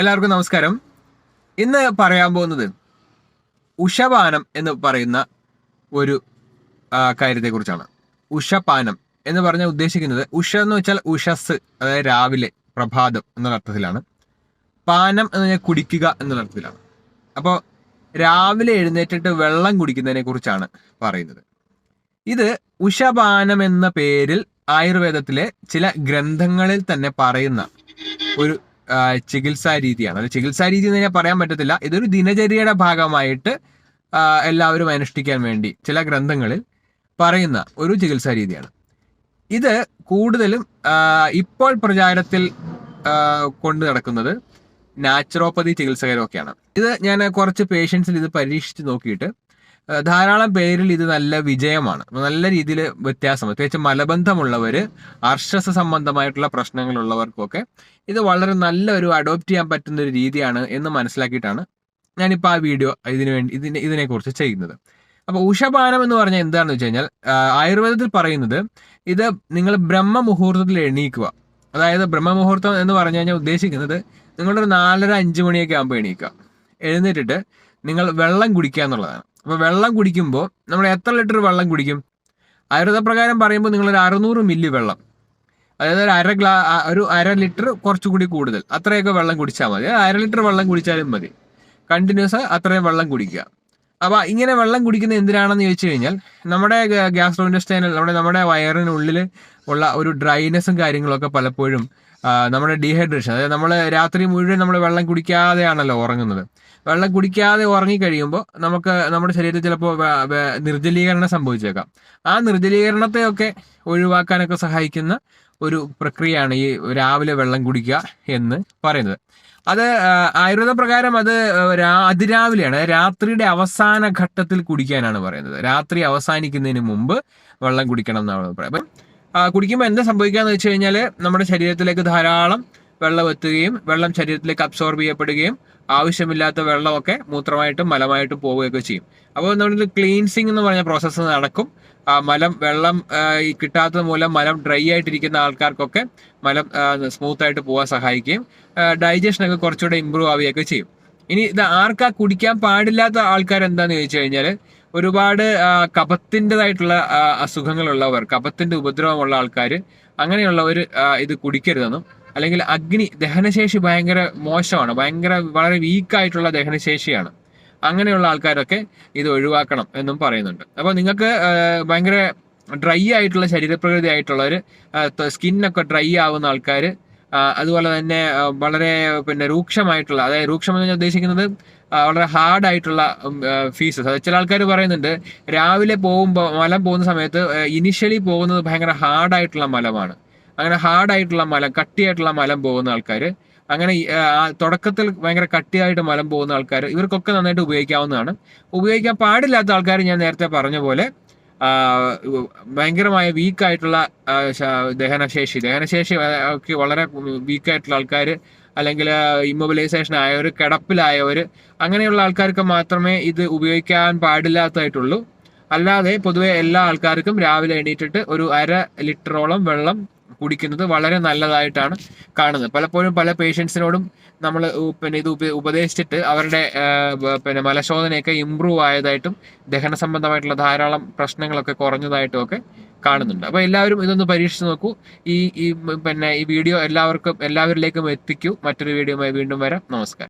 എല്ലാവർക്കും നമസ്കാരം. ഇന്ന് പറയാൻ പോകുന്നത് ഉഷപാനം എന്ന് പറയുന്ന ഒരു കാര്യത്തെക്കുറിച്ചാണ്. ഉഷപാനം എന്ന് പറഞ്ഞാൽ ഉദ്ദേശിക്കുന്നത് ഉഷ എന്ന് വെച്ചാൽ ഉഷസ് അതായത് രാവിലെ പ്രഭാതം എന്നുള്ള അർത്ഥത്തിലാണ്. പാനം എന്ന് പറഞ്ഞാൽ കുടിക്കുക എന്നുള്ള അർത്ഥത്തിലാണ്. അപ്പോൾ രാവിലെ എഴുന്നേറ്റിട്ട് വെള്ളം കുടിക്കുന്നതിനെ കുറിച്ചാണ് പറയുന്നത്. ഇത് ഉഷപാനം എന്ന പേരിൽ ആയുർവേദത്തിലെ ചില ഗ്രന്ഥങ്ങളിൽ തന്നെ പറയുന്ന ഒരു ചികിത്സാ രീതിയാണ്. അത് ചികിത്സാ രീതി എന്ന് ഞാൻ പറയാൻ പറ്റത്തില്ല. ഇതൊരു ദിനചര്യയുടെ ഭാഗമായിട്ട് എല്ലാവരും അനുഷ്ഠിക്കാൻ വേണ്ടി ചില ഗ്രന്ഥങ്ങളിൽ പറയുന്ന ഒരു ചികിത്സാ രീതിയാണ്. ഇത് കൂടുതലും ഇപ്പോൾ പ്രചാരത്തിൽ കൊണ്ടു നടക്കുന്നത് നാച്ചുറോപ്പതി ചികിത്സകരൊക്കെയാണ്. ഇത് ഞാൻ കുറച്ച് പേഷ്യൻസിൽ ഇത് പരീക്ഷിച്ച് നോക്കിയിട്ട് ധാരാളം പേരിൽ ഇത് നല്ല വിജയമാണ്. നല്ല രീതിയിൽ വ്യത്യാസം പ്രത്യേകിച്ച് മലബന്ധമുള്ളവര് അർഷസ സംബന്ധമായിട്ടുള്ള പ്രശ്നങ്ങളുള്ളവർക്കൊക്കെ ഇത് വളരെ നല്ല ഒരു അഡോപ്റ്റ് ചെയ്യാൻ പറ്റുന്ന ഒരു രീതിയാണ് എന്ന് മനസ്സിലാക്കിയിട്ടാണ് ഞാനിപ്പോൾ ആ വീഡിയോ ഇതിനു വേണ്ടി ഇതിനെ ഇതിനെക്കുറിച്ച് ചെയ്യുന്നത്. അപ്പോൾ ഉഷപാനം എന്ന് പറഞ്ഞാൽ എന്താണെന്ന് വെച്ച് കഴിഞ്ഞാൽ ആയുർവേദത്തിൽ പറയുന്നത് ഇത് നിങ്ങൾ ബ്രഹ്മ മുഹൂർത്തത്തിൽ എണീക്കുക. അതായത് ബ്രഹ്മ മുഹൂർത്തം എന്ന് പറഞ്ഞു കഴിഞ്ഞാൽ ഉദ്ദേശിക്കുന്നത് നിങ്ങളൊരു നാലര അഞ്ച് മണിയൊക്കെ ആകുമ്പോൾ എണീക്കുക. എഴുന്നേറ്റിട്ട് നിങ്ങൾ വെള്ളം കുടിക്കുക എന്നുള്ളതാണ്. അപ്പോൾ വെള്ളം കുടിക്കുമ്പോൾ നമ്മൾ എത്ര ലിറ്റർ വെള്ളം കുടിക്കും? ആയുർവേദപ്രകാരം പറയുമ്പോൾ നിങ്ങളൊരു അറുന്നൂറ് മില്ലി വെള്ളം. അതായത് ഒരു അര ഗ്ലാ ഒരു അര ലിറ്റർ കുറച്ചുകൂടി കൂടുതൽ. അത്രയൊക്കെ വെള്ളം കുടിച്ചാൽ മതി. അര ലിറ്റർ വെള്ളം കുടിച്ചാലും മതി. കണ്ടിന്യൂസ് അത്രയും വെള്ളം കുടിക്കുക. അപ്പോൾ ഇങ്ങനെ വെള്ളം കുടിക്കുന്നത് എന്തിനാണെന്ന് ചോദിച്ചു കഴിഞ്ഞാൽ നമ്മുടെ ഗ്യാസ് ഇൻഡസ്റ്റൈനൽ നമ്മുടെ നമ്മുടെ വയറിനുള്ളിൽ ഉള്ള ഒരു ഡ്രൈനെസ്സും കാര്യങ്ങളൊക്കെ പലപ്പോഴും നമ്മുടെ ഡീഹൈഡ്രേഷൻ അതായത് നമ്മൾ രാത്രി മുഴുവൻ നമ്മൾ വെള്ളം കുടിക്കാതെയാണല്ലോ ഉറങ്ങുന്നത്. വെള്ളം കുടിക്കാതെ ഉറങ്ങിക്കഴിയുമ്പോൾ നമുക്ക് നമ്മുടെ ശരീരത്തിൽ ചിലപ്പോൾ നിർജലീകരണം സംഭവിച്ചേക്കാം. ആ നിർജലീകരണത്തെയൊക്കെ ഒഴിവാക്കാനൊക്കെ സഹായിക്കുന്ന ഒരു പ്രക്രിയയാണ് ഈ രാവിലെ വെള്ളം കുടിക്കുക എന്ന് പറയുന്നത്. അത് ആയുർവേദ പ്രകാരം അത് അതിരാവിലെയാണ് രാത്രിയുടെ അവസാന ഘട്ടത്തിൽ കുടിക്കാനാണ് പറയുന്നത്. രാത്രി അവസാനിക്കുന്നതിന് മുമ്പ് വെള്ളം കുടിക്കണം എന്നാണ് പറയുന്നത് അപ്പം കുടിക്കുമ്പോൾ എന്താ സംഭവിക്കുകയെന്ന് വെച്ച് കഴിഞ്ഞാൽ നമ്മുടെ ശരീരത്തിലേക്ക് ധാരാളം വെള്ളം എത്തുകയും വെള്ളം ശരീരത്തിലേക്ക് അബ്സോർബ് ചെയ്യപ്പെടുകയും ആവശ്യമില്ലാത്ത വെള്ളമൊക്കെ മൂത്രമായിട്ടും മലമായിട്ടും പോവുകയൊക്കെ ചെയ്യും. അപ്പോൾ നമ്മുടെ ക്ലീൻസിങ് എന്ന് പറഞ്ഞ പ്രോസസ്സ് നടക്കും. മലം വെള്ളം കിട്ടാത്തത് മൂലം മലം ഡ്രൈ ആയിട്ടിരിക്കുന്ന ആൾക്കാർക്കൊക്കെ മലം സ്മൂത്ത് ആയിട്ട് പോകാൻ സഹായിക്കുകയും ഡൈജഷനൊക്കെ കുറച്ചുകൂടെ ഇമ്പ്രൂവ് ആവുകയൊക്കെ ചെയ്യും. ഇനി ആർക്കാ കുടിക്കാൻ പാടില്ലാത്ത ആൾക്കാർ എന്താന്ന് ചോദിച്ചു കഴിഞ്ഞാൽ ഒരുപാട് കപത്തിന്റെതായിട്ടുള്ള അസുഖങ്ങളുള്ളവർ കപത്തിന്റെ ഉപദ്രവമുള്ള ആൾക്കാർ അങ്ങനെയുള്ളവർ ഇത് കുടിക്കരുതെന്നും അല്ലെങ്കിൽ അഗ്നി ദഹനശേഷി ഭയങ്കര മോശമാണ് ഭയങ്കര വളരെ വീക്കായിട്ടുള്ള ദഹനശേഷിയാണ്. അങ്ങനെയുള്ള ആൾക്കാരൊക്കെ ഇത് ഒഴിവാക്കണം എന്നും പറയുന്നുണ്ട്. അപ്പോൾ നിങ്ങൾക്ക് ഭയങ്കര ഡ്രൈ ആയിട്ടുള്ള ശരീരപ്രകൃതി ആയിട്ടുള്ളവർ സ്കിന്നൊക്കെ ഡ്രൈ ആവുന്ന ആൾക്കാർ അതുപോലെ തന്നെ വളരെ പിന്നെ രൂക്ഷമായിട്ടുള്ള അതായത് രൂക്ഷം എന്ന് ഉദ്ദേശിക്കുന്നത് വളരെ ഹാർഡ് ആയിട്ടുള്ള ഫീസസ് അത് ചില ആൾക്കാർ പറയുന്നുണ്ട് രാവിലെ പോകുമ്പോൾ മലം പോകുന്ന സമയത്ത് ഇനിഷ്യലി പോകുന്നത് ഭയങ്കര ഹാർഡായിട്ടുള്ള മലമാണ്. അങ്ങനെ ഹാർഡായിട്ടുള്ള മലം കട്ടിയായിട്ടുള്ള മലം പോകുന്ന ആൾക്കാർ അങ്ങനെ തുടക്കത്തിൽ ഭയങ്കര കട്ടിയായിട്ട് മലം പോകുന്ന ആൾക്കാർ ഇവർക്കൊക്കെ നന്നായിട്ട് ഉപയോഗിക്കാവുന്നതാണ്. ഉപയോഗിക്കാൻ പാടില്ലാത്ത ആൾക്കാർ ഞാൻ നേരത്തെ പറഞ്ഞ പോലെ ഭയങ്കരമായ വീക്കായിട്ടുള്ള ദഹനശേഷി. ദഹനശേഷി ഒക്കെ വളരെ വീക്കായിട്ടുള്ള ആൾക്കാർ അല്ലെങ്കിൽ ഇമ്മൊബിലൈസേഷൻ ആയവർ കിടപ്പിലായവർ അങ്ങനെയുള്ള ആൾക്കാർക്ക് മാത്രമേ ഇത് ഉപയോഗിക്കാൻ പാടില്ലാത്തതായിട്ടുള്ളൂ. അല്ലാതെ പൊതുവെ എല്ലാ ആൾക്കാർക്കും രാവിലെ എണീറ്റിട്ട് ഒരു അര ലിറ്ററോളം വെള്ളം കുടിക്കുന്നത് വളരെ നല്ലതായിട്ടാണ് കാണുന്നത്. പലപ്പോഴും പല പേഷ്യൻസിനോടും നമ്മൾ പിന്നെ ഇത് ഉപ- ഉപദേശിച്ചിട്ട് അവരുടെ പിന്നെ മലശോധനയൊക്കെ ഇമ്പ്രൂവ് ആയതായിട്ടും ദഹന സംബന്ധമായിട്ടുള്ള ധാരാളം പ്രശ്നങ്ങളൊക്കെ കുറഞ്ഞതായിട്ടും ഒക്കെ കാണുന്നുണ്ട്. അപ്പോൾ എല്ലാവരും ഇതൊന്ന് പരീക്ഷിച്ച് നോക്കൂ. ഈ ഈ പിന്നെ ഈ വീഡിയോ എല്ലാവർക്കും എല്ലാവരിലേക്കും എത്തിക്കൂ. മറ്റൊരു വീഡിയോയുമായി വീണ്ടും വരാം. നമസ്കാരം.